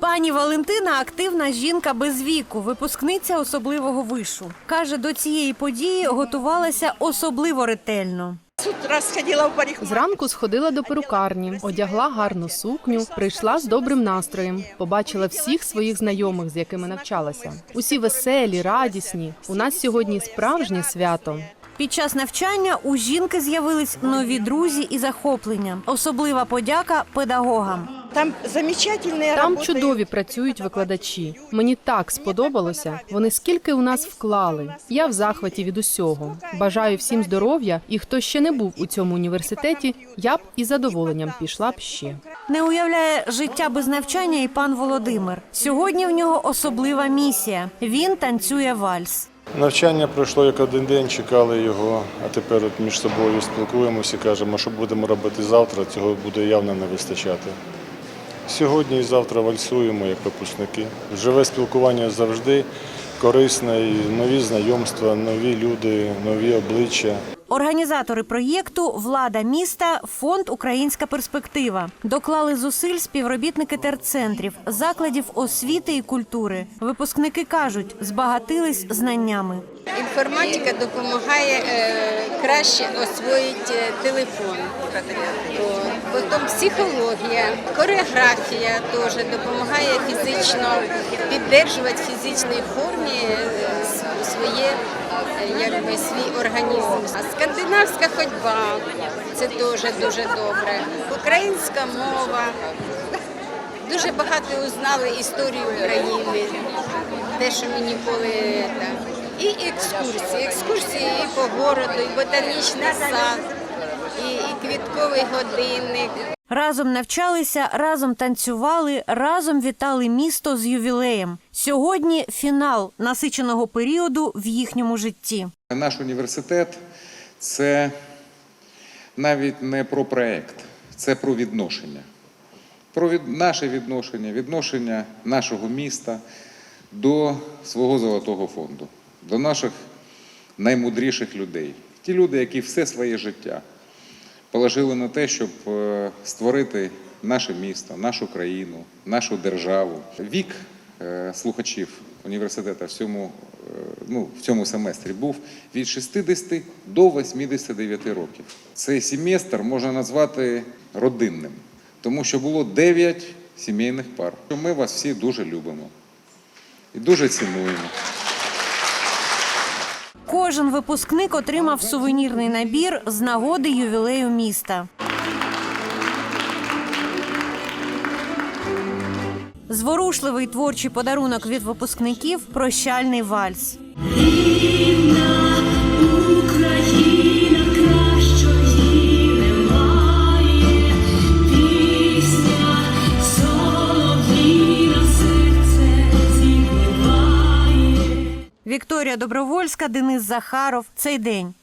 Пані Валентина активна жінка без віку, випускниця особливого вишу. Каже, до цієї події готувалася особливо ретельно. Зранку сходила до перукарні, одягла гарну сукню, прийшла з добрим настроєм, побачила всіх своїх знайомих, з якими навчалася. Усі веселі, радісні. У нас сьогодні справжнє свято. Під час навчання у жінки з'явились нові друзі і захоплення. Особлива подяка педагогам. Там замечательные Там чудові працюють викладачі. Мені так сподобалося. Вони скільки у нас вклали. Я в захваті від усього. Бажаю всім здоров'я, і хто ще не був у цьому університеті, я б із задоволенням пішла б ще. Не уявляє життя без навчання і пан Володимир. Сьогодні в нього особлива місія. Він танцює вальс. Навчання пройшло як один день, чекали його, а тепер от між собою спілкуємося і кажемо, що будемо робити завтра, цього буде явно не вистачати. Сьогодні і завтра вальсуємо як випускники. Живе спілкування завжди корисне, і нові знайомства, нові люди, нові обличчя. Організатори проєкту Влада міста, фонд Українська перспектива доклали зусиль співробітники терцентрів, закладів освіти і культури. Випускники кажуть, збагатились знаннями. Інформатика допомагає е, краще освоїти е, телефон. От. Потім психологія, хореографія теж допомагає фізично підтримувати фізичній формі е, своє, е, якби, свій організм. Скандинавська ходьба це теж дуже добре. Українська мова. Дуже багато узнали історію України, те, що ми ніколи. та. І екскурсії. Екскурсії і по городу, і ботанічний сад, і, і квітковий годинник. Разом навчалися, разом танцювали, разом вітали місто з ювілеєм. Сьогодні фінал насиченого періоду в їхньому житті. Наш університет це навіть не про проект, це про відношення. Про від... наше відношення, відношення нашого міста до свого золотого фонду, до наших наймудріших людей. Ті люди, які все своє життя положили на те, щоб е, створити наше місто, нашу країну, нашу державу. Вік е, слухачів університету в цьому, е, ну, в цьому семестрі був від 60 до 89 років. Цей семестр можна назвати родинним, тому що було 9 сімейних пар. Ми вас всі дуже любимо і дуже цінуємо. Кожен випускник отримав сувенірний набір з нагоди ювілею міста. Зворушливий творчий подарунок від випускників прощальний вальс. Вікторія Добровольська, Денис Захаров. Цей день.